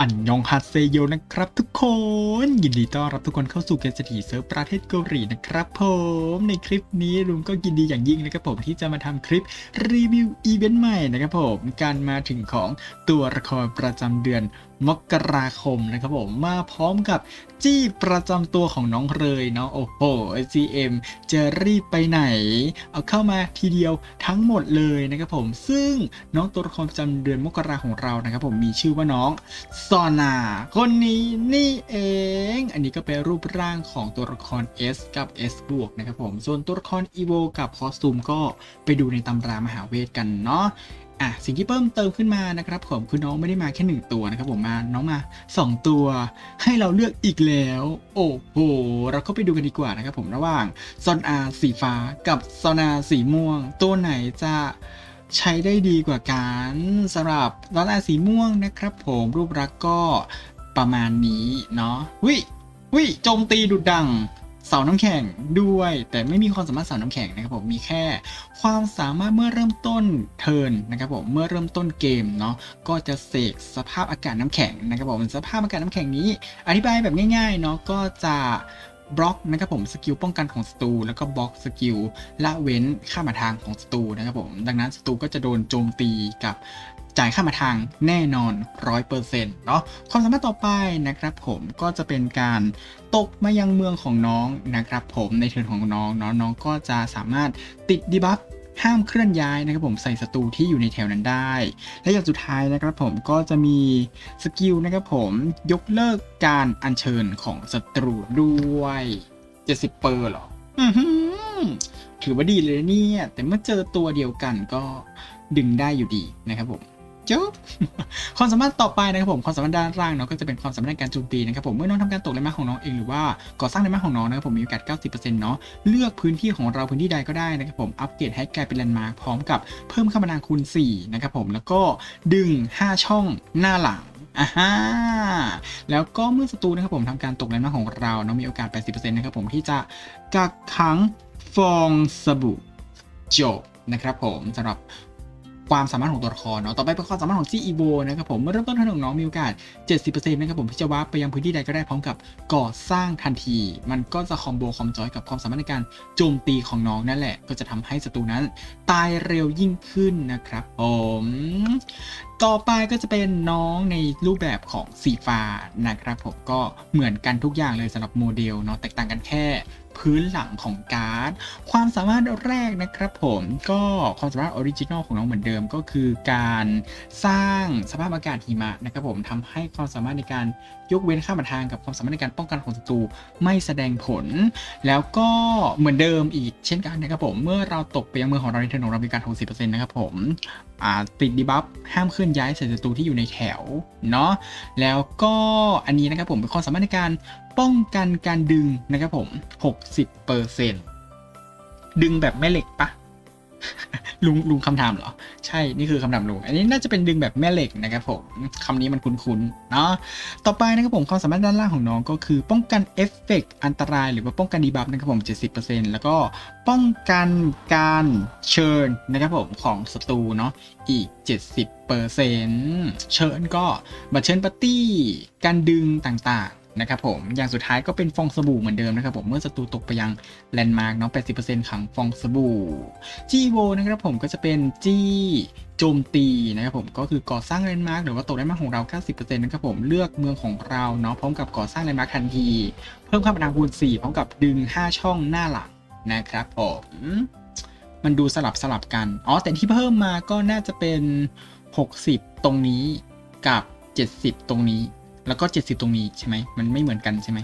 อันยองฮัตเซโยนะครับทุกคน ยินดีต้อนรับทุกคนเข้าสู่เกมสถีเซิร์ฟประเทศเกาหลีนะครับผมในคลิปนี้ลุงก็ยินดีอย่างยิ่งนะครับผมที่จะมาทำคลิปรีวิวอีเวนต์ใหม่นะครับผมการมาถึงของตัวละครประจำเดือน มกราคมนะครับผมมาพร้อมกับจี้ประจำตัวของน้องเลยเนาะโอ้โห GM จะรีบไปไหน เอาเข้ามาทีเดียวทั้งหมดเลยนะครับผมซึ่งน้องตัวละครประจำเดือนมกราของเรานะครับผมมีชื่อว่าน้องซอนาคนนี้นี่เอง อันนี้ก็เป็นรูปร่างของตัวละคร S กับ S บวกนะครับผมส่วนตัวละคร EVO กับคอสตูมก็ไปดูในตำรามหาเวทกันเนาะ อะสิ่งที่เพิ่มเติมขึ้นมานะครับผมคือน้องไม่ได้มาแค่หนึ่งตัวนะครับผมมาน้องมา 2 ตัว ให้เราเลือกอีกแล้ว โอ้โหเราก็ไปดูกันดีกว่านะครับผมระหว่างซอนอาสีฟ้ากับซอนอาสีม่วง ตัวไหนจะใช้ได้ดีกว่ากันสำหรับซอนอาสีม่วงนะครับผมรูปลักก็ประมาณนี้เนาะวิวิโจมตีดุดดัง เสาน้ำแข็งด้วย แต่ไม่มีความสามารถเสาน้ำแข็งนะครับผมมีแค่ความสามารถเมื่อเริ่มต้นเทิร์นนะครับผมเมื่อเริ่มต้นเกมเนาะก็จะเสกสภาพอากาศน้ำแข็งนะครับผมสภาพอากาศน้ำแข็งนี้ อธิบายแบบง่ายๆเนาะก็จะบล็อกนะครับผมสกิลป้องกันของศัตรูแล้วก็บล็อกสกิลละเว้นข้ามาทางของศัตรูนะครับผมดังนั้นศัตรูก็จะโดนโจมตีกับ จ่ายค่ามาทางแน่นอน 100%เนาะความสามารถต่อไปนะครับผมก็จะเป็นการตกมายังเมืองของน้องนะครับผมในเทิร์นของน้องเนาะน้องก็จะสามารถติดดีบัฟห้ามเคลื่อนย้ายนะครับผมใส่ศัตรูที่อยู่ในแถวนั้นได้ และอย่างสุดท้ายนะครับผมก็จะมีสกิลนะครับผมยกเลิกการอัญเชิญของศัตรูด้วย 70 เปอร์เหรออือหือถือว่าดีเลยเนี่ย แต่เมื่อเจอตัวเดียวกันก็ดึงได้อยู่ดีนะครับผม จบความสามารถต่อไปนะครับผมความสามารถด้านล่างเนาะก็จะเป็นความสามารถในการโจมตีนะครับผมเมื่อน้องทำการตกในม้าของน้องเองหรือว่าก่อสร้างในมาของน้องนะครับผมมีโอกาส 90%เนาะเลือกพื้นที่ของเราพื้นที่ใดก็ได้นะครับผมอัปเกรดให้กลายเป็นแลนด์มาร์คพร้อมกับเพิ่มคมนาคูณ4นะครับผมแล้วก็ดึง 5 ช่องหน้าหลังอ่าฮะแล้วก็เมื่อศัตรูนะครับผมทำการตกแลนด์มาร์คของเราเนาะมีโอกาส 80%นะครับผมที่จะกักขังฟองสบู่จบนะครับผมสำหรับ ความสามารถของตัวละครเนาะ ต่อไปเป็นความสามารถของซีอีโวนะครับผม เมื่อเริ่มต้นเทิร์นของน้องมีโอกาส 70%นะครับผมที่จะวาร์ปไปยังพื้นที่ใดก็ได้พร้อมกับก่อสร้างทันที มันก็จะคอมโบคอมจอยกับความสามารถในการโจมตีของน้องนั่นแหละ ก็จะทำให้ศัตรูนั้น ตายเร็วยิ่งขึ้นนะครับผม ต่อไปก็จะเป็นน้องในรูปแบบของสีฟ้านะครับผม ก็เหมือนกันทุกอย่างเลยสำหรับโมเดลเนาะ แตกต่างกันแค่ พื้นหลังของการ์ด ความสามารถแรกนะครับผมก็ความสามารถออริจินอลของน้องเหมือนเดิมก็คือการสร้างสภาพอากาศหิมะนะครับผมทำให้ความสามารถในการยกเว้นข้ามทางกับความสามารถในการป้องกันของศัตรูไม่แสดงผล แล้วก็เหมือนเดิมอีกเช่นกันนะครับผมเมื่อเราตกไปยังเมืองของเราในเทิร์นของเรามีการ60%นะครับผมติดดีบัฟห้ามเคลื่อนย้ายใส่ศัตรูที่อยู่ในแถวเนาะแล้วก็อันนี้นะครับผมเป็นความสามารถในการ ป้องกันการดึงนะครับผม 60%ดึงแบบแม่เหล็กปะลุงลุงคำถามเหรอ ใช่นี่คือคำถามลุงอันนี้น่าจะเป็นดึงแบบแม่เหล็กนะครับผมคำนี้มันคุ้นๆเนาะต่อไปนะครับผมความสามารถด้านล่างของน้องก็คือป้องกันเอฟเฟกต์อันตรายหรือว่าป้องกันดีบัฟนะครับผม 70%แล้วก็ป้องกันการเชิญนะครับผมของศัตรูเนาะอีก 70%เชิญก็บัตรเชิญปาร์ตี้การดึงต่าง นะครับผม อย่างสุดท้ายก็เป็นฟองสบู่เหมือนเดิมนะครับผม เมื่อศัตรูตกไปยังแลนด์มาร์กเนาะ80%ขังฟองสบู่จีโวนะครับผมก็จะเป็นจี้โจมตีนะครับผมก็คือก่อสร้างแลนด์มาร์กหรือว่าตกแลนด์มาร์กของเรา 90%นะครับผมเลือกเมืองของเราเนาะพร้อมกับก่อสร้างแลนด์มาร์กทันที เพิ่มค่าพลังคูณ4พร้อมกับดึง 5 ช่องหน้าหลังนะครับผมมันดูสลับสลับกัน อ๋อ แต่ที่เพิ่มมาก็น่าจะเป็น 60 ตรงนี้กับ 70 ตรงนี้ แล้วก็ 70 ตรงนี้ใช่ไหมมันไม่เหมือนกันใช่ไหม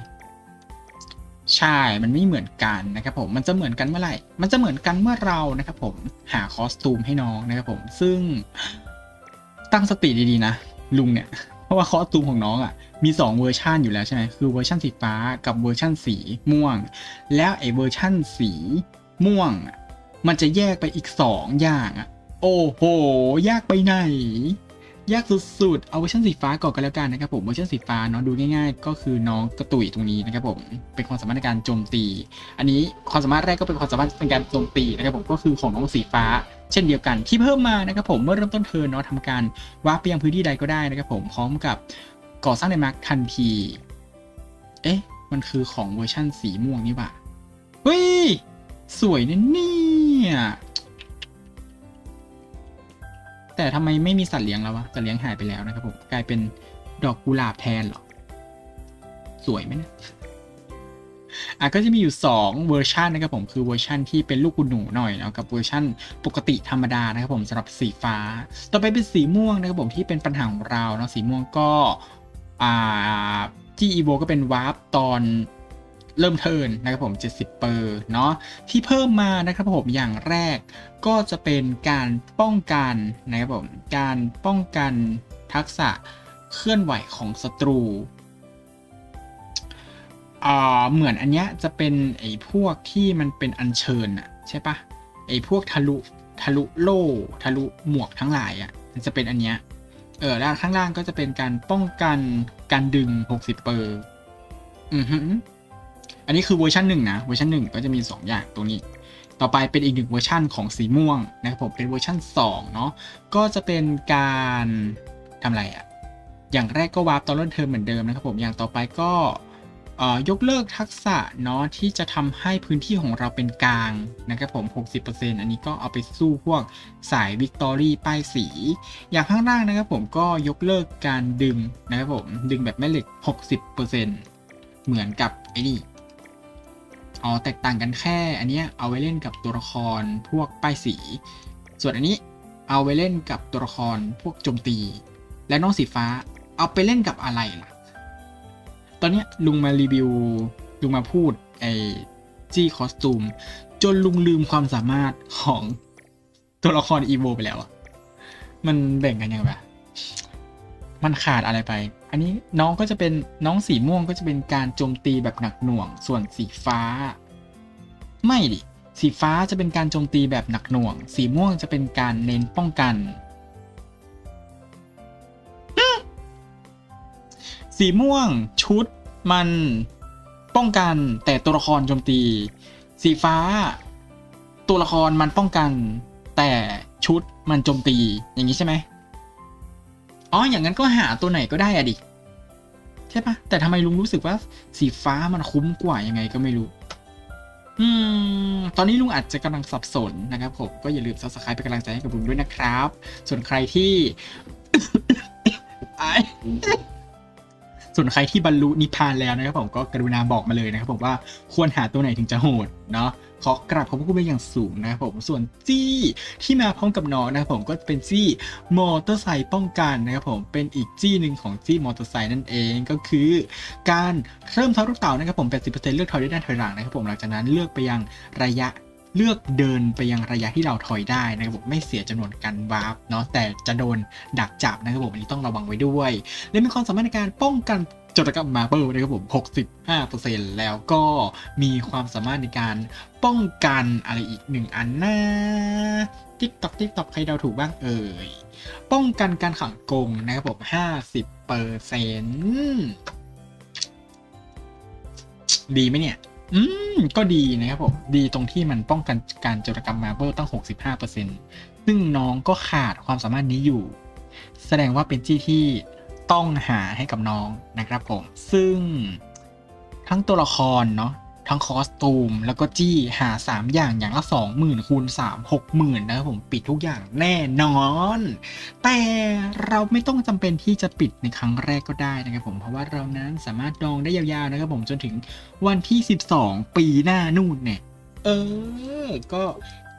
ใช่ มันไม่เหมือนกันนะครับผม มันจะเหมือนกันเมื่อไหร่ มันจะเหมือนกันเมื่อเรานะครับผมหาคอสตูมให้น้องนะครับผม ซึ่งตั้งสติดีๆนะลุงเนี่ย เพราะว่าคอสตูมของน้องอะ่ะ มี 2 เวอร์ชันอยู่แล้วใช่ไหมคือเวอร์ชันสีฟ้ากับเวอร์ชันสีม่วง แล้วไอ้เวอร์ชันสีม่วง มันจะแยกไปอีก 2 อย่างอะ่ะ โอ้โห ยากไปไหน ยากสุดๆ เอาเวอร์ชันสีฟ้าก่อนกันแล้วกันนะครับผม เวอร์ชันสีฟ้าเนาะดูง่ายๆ ก็คือน้องกระตุยตรงนี้นะครับผม เป็นความสามารถในการโจมตี อันนี้ความสามารถแรกก็เป็นความสามารถในการโจมตีนะครับผมก็คือของน้องสีฟ้า เช่นเดียวกันที่เพิ่มมานะครับผมเมื่อเริ่มต้นเทิร์นเนาะทำการวาร์ปไปยังพื้นที่ใดก็ได้นะครับผมพร้อมกับก่อสร้างในมาร์กทันที เอ๊ะ มันคือของเวอร์ชั่นสีม่วงนี่ป่ะเฮ้ยสวยนะเนี่ย แต่ทำไมไม่มีสัตว์เลี้ยงแล้ววะ สัตว์เลี้ยงหายไปแล้วนะครับผม กลายเป็นดอกกุหลาบแทนหรอ สวยไหมนี่ยอะก็จะมีอยู่ 2 เวอร์ชันนะครับผมคือเวอร์ชันที่เป็นลูกกุหนูหน่อยเนาะกับเวอร์ชันปกติธรรมดานะครับผมสำหรับสีฟ้า ต่อไปเป็นสีม่วงนะครับผมที่เป็นปัญหาของเราเนาะสีม่วงก็อ่าที่อีโวก็เป็นวาร์ปตอน เริ่มเทินนะครับผม 70 เปอร์เนาะที่เพิ่มมานะครับผมอย่างแรกก็จะเป็นการป้องกันนะครับผมการป้องกันทักษะเคลื่อนไหวของศัตรูอ่าเหมือนอันเนี้ยจะเป็นไอ้พวกที่มันเป็นอัญเชิญอะใช่ปะไอ้พวกทะลุทะลุโล่ทะลุหมวกทั้งหลายอะมันจะเป็นอันเนี้ยเออแล้วข้างล่างก็จะเป็นการป้องกันการดึง 60 เปอร์อือฮึ อันนี้คือเวอร์ชันหนึ่งนะเวอร์ชันหนึ่งก็จะมี 2 อย่างตรงนี้ ต่อไปเป็นอีกหนึ่งเวอร์ชันของสีม่วงนะครับผมเป็นเวอร์ชัน2เนาะก็จะเป็นการทำอะไรอะอย่างแรกก็วาร์ปตอนเริ่มเทอมเหมือนเดิมนะครับผมอย่างต่อไปก็เอ่อยกเลิกทักษะเนาะที่จะทำให้พื้นที่ของเราเป็นกลางนะครับผม 60%อันนี้ก็เอาไปสู้พวกสายวิกตอรี่ป้ายสี อย่างข้างล่างนะครับผมก็ยกเลิกการดึงนะครับผม ดึงแบบแม่เหล็ก 60%เหมือนกับไอ้นี่ อ๋อแตกต่างกันแค่ อันนี้เอาไว้เล่นกับตัวละครพวกป้ายสี ส่วนอันนี้เอาไว้เล่นกับตัวละครพวกโจมตี และน้องสีฟ้าเอาไปเล่นกับอะไรล่ะ ตอนนี้ลุงมารีวิวลุงมาพูดไอจี้คอสตูม จนลุงลืมความสามารถของตัวละครอีโวไปแล้วอะมันแบ่งกันยังไงมันขาดอะไรไป อันนี้น้องก็จะเป็นน้องสีม่วงก็จะเป็นการโจมตีแบบหนักหน่วง ส่วนสีฟ้า ไม่ดิสีฟ้าจะเป็นการโจมตีแบบหนักหน่วง สีม่วงจะเป็นการเน้นป้องกัน สีม่วงชุดมันป้องกันแต่ตัวละครโจมตี สีฟ้า ตัวละครมันป้องกัน แต่ชุดมันโจมตีอย่างนี้ใช่ไหม อ๋อ อย่างนั้นก็หาตัวไหนก็ได้อะดิ ใช่ปะแต่ทำไมลุงรู้สึกว่าสีฟ้ามันคุ้มกว่ายังไงก็ไม่รู้ อืม ตอนนี้ลุงอาจจะกำลังสับสนนะครับผม ก็อย่าลืม subscribe เป็นกำลังใจให้กับลุงด้วยนะครับ ส่วนใครที่ไอ ส่วนใครที่บรรลุนิพพานแล้วนะครับผมก็กรุณาบอกมาเลยนะครับผมว่าควรหาตัวไหนถึงจะโหดเนาะขอกราบขอบพระคุณเป็นอย่างสูงนะครับผมส่วนจี้ที่มาพร้อมกับน้องนะครับผมก็เป็นจี้มอเตอร์ไซค์ป้องกันนะครับผมเป็นอีกจี้หนึ่งของจี้มอเตอร์ไซค์นั่นเองก็คือ การเริ่มท้าลูกเต่านะครับผม 80%เลือกถอยได้ด้านถอยหลังนะครับผมหลังจากนั้นเลือกไปยังระยะ เลือกเดินไปยังระยะที่เราถอยได้นะครับผมไม่เสียจำนวนการวาร์ปเนาะแต่จะโดนดักจับนะครับผมอันนี้ต้องระวังไว้ด้วย และมีความสามารถในการป้องกันจรกรรมมาเปิลนะครับผม 65%แล้วก็มีความสามารถในการป้องกันอะไรอีกหนึ่งอันนะติ๊กตอกติ๊กตอกใครเดาถูกบ้างเอ่ย ป้องกันการขังกงนะครับผม 50%ดีไหมเนี่ย อืม ก็ดีนะครับผม ดีตรงที่มันป้องกันการโจรกรรมมาเบิลตั้ง 65%ซึ่งน้องก็ขาดความสามารถนี้อยู่ แสดงว่าเป็นจี้ที่ต้องหาให้กับน้องนะครับผม ซึ่งทั้งตัวละครเนาะ ทั้งคอสตูม แล้วก็จี้หา 3 อย่างอย่างละ 20,000คูณ3 60,000นะครับผมปิดทุกอย่างแน่นอน แต่เราไม่ต้องจำเป็นที่จะปิดในครั้งแรกก็ได้นะครับผมเพราะว่าเรานั้นสามารถดองได้ยาวๆนะครับผมจนถึงวันที่ 12 ปีหน้านู่นเนี่ยเออ ก็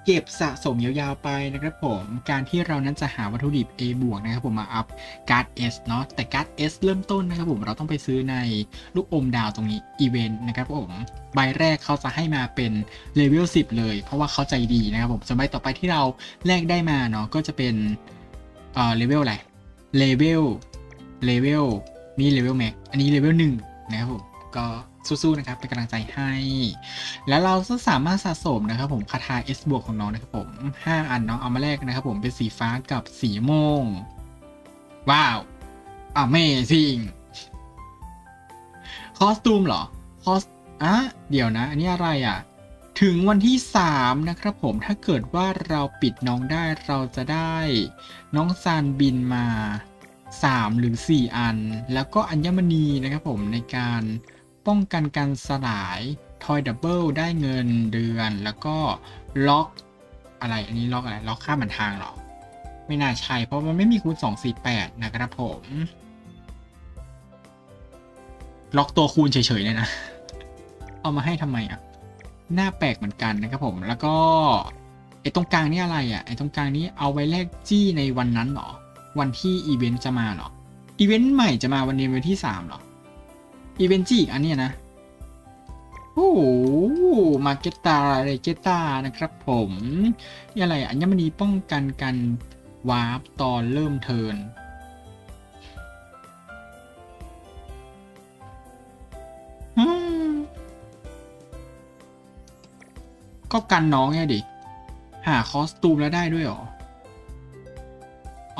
เก็บสะสมยาวๆไปนะครับผม การที่เรานั้นจะหาวัตถุดิบ A บวกนะครับผมมาอัพการ์ด S เนาะแต่การ์ด S เริ่มต้นนะครับผมเราต้องไปซื้อในลูกอมดาวตรงนี้อีเวนต์นะครับผมใบแรกเขาจะให้มาเป็นเลเวล10 เลย เพราะว่าเขาใจดีนะครับผมส่วนใบต่อไปที่เราแลกได้มาเนาะก็จะเป็นเอ่อเลเวลอะไรเลเวลเลเวลนี่เลเวลแม็กอันนี้เลเวลหนึ่งนะครับผม ก็สู้ๆนะครับเป็นกำลังใจให้ แล้วเราก็สามารถสะสมนะครับผมคาถา S บวกของน้องนะครับผม 5 อันเนาะเอามาแลกนะครับผมเป็นสีฟ้ากับสีม่วงว้าว Amazing คอสตูมเหรอคอสอะเดี๋ยวนะ อันนี้อะไรอะ ถึงวันที่ 3 นะครับผมถ้าเกิดว่าเราปิดน้องได้เราจะได้น้องซานบินมา 3 หรือ 4 อัน แล้วก็อัญมณีนะครับผมในการ ป้องกันการสลายทอยดับเบิลได้เงินเดือนแล้วก็ล็อกอะไรอันนี้ล็อกอะไรล็อกค่าบันทางเหรอ ไม่น่าใช่ เพราะมันไม่มีคูณ 248 นะครับผม ล็อกตัวคูณเฉยๆเลยนะ เอามาให้ทำไมอะ หน้าแปลกเหมือนกันนะครับผมแล้วก็ไอ้ตรงกลางนี่อะไรอะไอ้ตรงกลางนี้เอาไว้แลกจี้ในวันนั้นเหรอ วันที่อีเวนต์จะมาเหรออีเวนต์ใหม่จะมาวันนี้วันที่สามเหรอ อีเวนต์จีอีกอันนี้นะ โอ้มาเกตตาอะไรเกตตานะครับผมนี่อะไรอัญมณีป้องกันการวาร์ปตอนเริ่มเทินก็กันน้องไงดิ หาคอสตูมแล้วได้ด้วยหรอ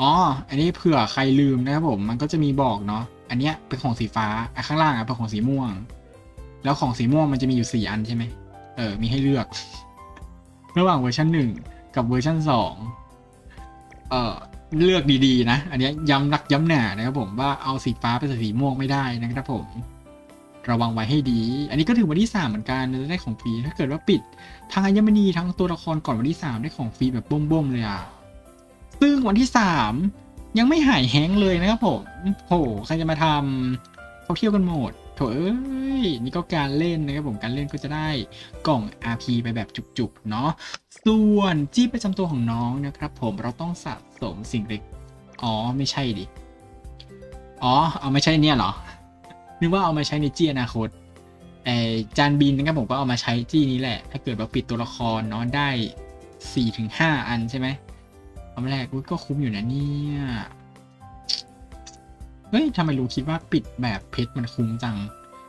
อ๋อ อันนี้เผื่อใครลืมนะครับผม มันก็จะมีบอกเนาะ อันเนี้ยเป็นของสีฟ้าอะข้างล่างอะเป็นของสีม่วง แล้วของสีม่วงมันจะมีอยู่สี่อันใช่ไหม เออ มีให้เลือก ระหว่างเวอร์ชันหนึ่งกับเวอร์ชันสองเออเลือกดีๆ นะ อันนี้ย้ำนักย้ำหนานะครับผมว่าเอาสีฟ้าไปใส่สีม่วงไม่ได้นะครับผม ระวังไว้ให้ดี อันนี้ก็ถือวันที่สามเหมือนกันจะได้ของฟรี ถ้าเกิดว่าปิดทั้งอัญมณีทั้งตัวละครก่อนวันที่สามได้ของฟรีแบบบ้มๆเลยอะ ซึ่งวันที่สามยังไม่หายแห้งเลยนะครับผมโหใครจะมาทำเขาเที่ยวกันหมดโถเอ้ยนี่ก็การเล่นนะครับผมการเล่นก็จะได้กล่อง RP ไปแบบจุกๆ เนาะส่วนจี้ประจำตัวของน้องนะครับผมเราต้องสะสมสิ่งเล็กอ๋อไม่ใช่ดิ อ๋อ เอาไม่ใช่เนี่ยเหรอ นึกว่าเอามาใช้ในจี้อนาคตไอจานบินนะครับผมก็เอามาใช้จี้นี้แหละ ถ้าเกิดว่าปิดตัวละครเนาะได้สี่ถึงห้าอันใช่ไหม เอามาแรกก็คุ้มอยู่นะเนี่ย เฮ้ยทำไมลุงคิดว่าปิดแบบเพชรมันคุ้มจัง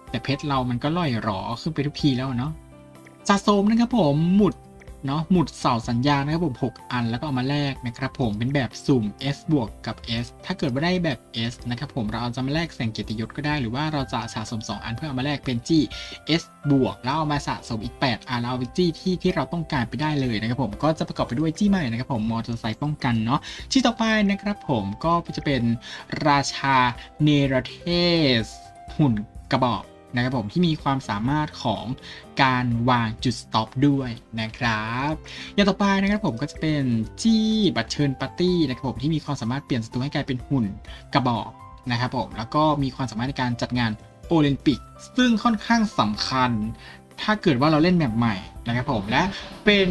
แต่เพชรเรามันก็ล่อยหรอขึ้นไปทุกทีแล้วเนาะสะสมนะครับผมหมุด เนาะหมุดเสาสัญญาณนะครับผม 6 อันแล้วก็เอามาแลกนะครับผมเป็นแบบสุ่ม S บวกกับ S ถ้าเกิดว่าได้แบบ S นะครับผมเราจะมาแลกแสงเกียรติยศก็ได้หรือว่าเราจะสะสม 2 อันเพื่อเอามาแลกเป็นจี้ S บวกแล้วเอามาสะสมอีก 8 อันแล้วเอาไปจี้ที่ที่เราต้องการไปได้เลยนะครับผมก็จะประกอบไปด้วยจี้ใหม่นะครับผมมอเตอร์ไซค์ป้องกันเนาะที่ต่อไปนะครับผมก็จะเป็นราชาเนรเทสหุ่นกระบอก นะครับผมที่มีความสามารถของการวางจุดสต็อปด้วยนะครับ อย่างต่อไปนะครับผมก็จะเป็นจี้บัตรเชิญปาร์ตี้นะครับผมที่มีความสามารถเปลี่ยนศัตรูให้กลายเป็นหุ่นกระบอกนะครับผมแล้วก็มีความสามารถในการจัดงานโอลิมปิก ซึ่งค่อนข้างสำคัญ ถ้าเกิดว่าเราเล่นแบบใหม่นะครับผมและเป็น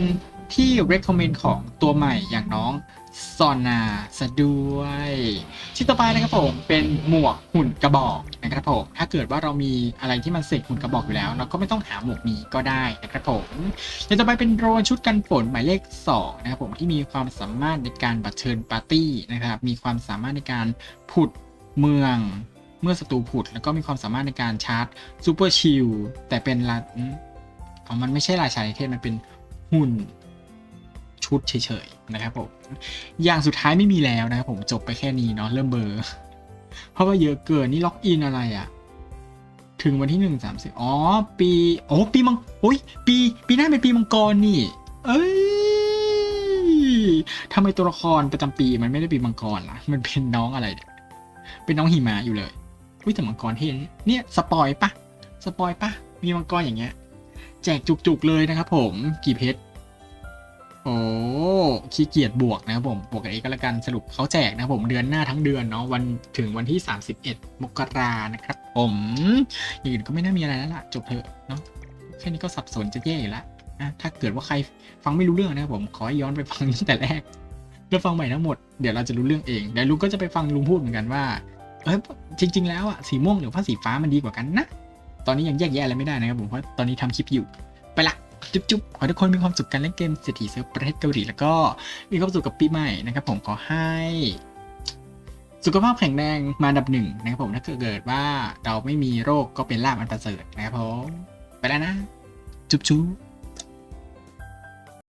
ที่ recommend ของตัวใหม่อย่างน้อง ซอนาซะด้วยที่ต่อไปนะครับผมเป็นหมวกหุ่นกระบอกนะครับผมถ้าเกิดว่าเรามีอะไรที่มันเสกหุ่นกระบอกอยู่แล้ว เราก็ไม่ต้องหาหมวกนี้ก็ได้นะครับผมอย่างต่อไปเป็นโดรนชุดกันฝนหมายเลข2นะครับผมที่มีความสามารถในการบัตเชิญปาร์ตี้นะครับมีความสามารถในการผุดเมืองเมื่อศัตรูผุด แล้วก็มีความสามารถในการชาร์จซูเปอร์ชิลแต่เป็นละอืมอ๋อมันไม่ใช่ราชานิเทศมันเป็นหุ่น ชุดเฉยๆนะครับผมอย่างสุดท้ายไม่มีแล้วนะครับผมจบไปแค่นี้เนาะเริ่มเบอร์เพราะว่าเยอะเกินนี่ล็อกอินอะไรอะ่ะ ถึงวันที่หนึ่งสามสิบอ๋อ ปีโอ้ปีมังโอ้ยปีปีหน้าเป็นปีมังกรนี่ เอ้ยทำไมตัวละครประจำปีมันไม่ได้ปีมังกรล่ะ มันเป็นน้องอะไร เป็นน้องหิมะอยู่เลยอุ้ยแต่มังกรเท่นเนี่ยสปอยปะสปอยปะมีมังกรอย่างเงี้ย แจกจุกๆเลยนะครับผมกี่เพชร โอ้ขี้เกียจบวกนะครับผมบวกกับเอก็แล้วกันสรุปเขาแจกนะครับผมเดือนหน้าทั้งเดือนเนาะวันถึงวันที่ 31 มกรานะครับผมอย่างอื่นก็ไม่น่ามีอะไรแล้วล่ะจบเถอะเนาะแค่นี้ก็สับสนจะแย่แล้วนะถ้าเกิดว่าใครฟังไม่รู้เรื่องนะครับผมขอให้ย้อนไปฟังตั้งแต่แรกแล้วฟังใหม่ทั้งหมดเดี๋ยวเราจะรู้เรื่องเองเดี๋ยวลุงก็จะไปฟังลุงพูดเหมือนกันว่าเอ้ยจริง ๆ แล้วอะสีม่วงหรือว่าสีฟ้ามันดีกว่ากันนะตอนนี้ยังแยกแยะอะไรไม่ได้นะครับผมเพราะตอนนี้ทำคลิปอยู่ไปละ จุ๊บจุ๊บขอให้ทุกคนมีความสุขกันเล่นเกมเศรษฐีเซิร์ฟประเทศเกาหลีแล้วก็มีความสุขกับปีใหม่นะครับ ผมขอให้ สุขภาพแข็งแรงมาอันดับหนึ่งนะครับผมถ้าเกิดว่าเราไม่มีโรคก็เป็นลาบอันประเสริฐนะครับผมไปแล้วนะ จุ๊บจุ๊บ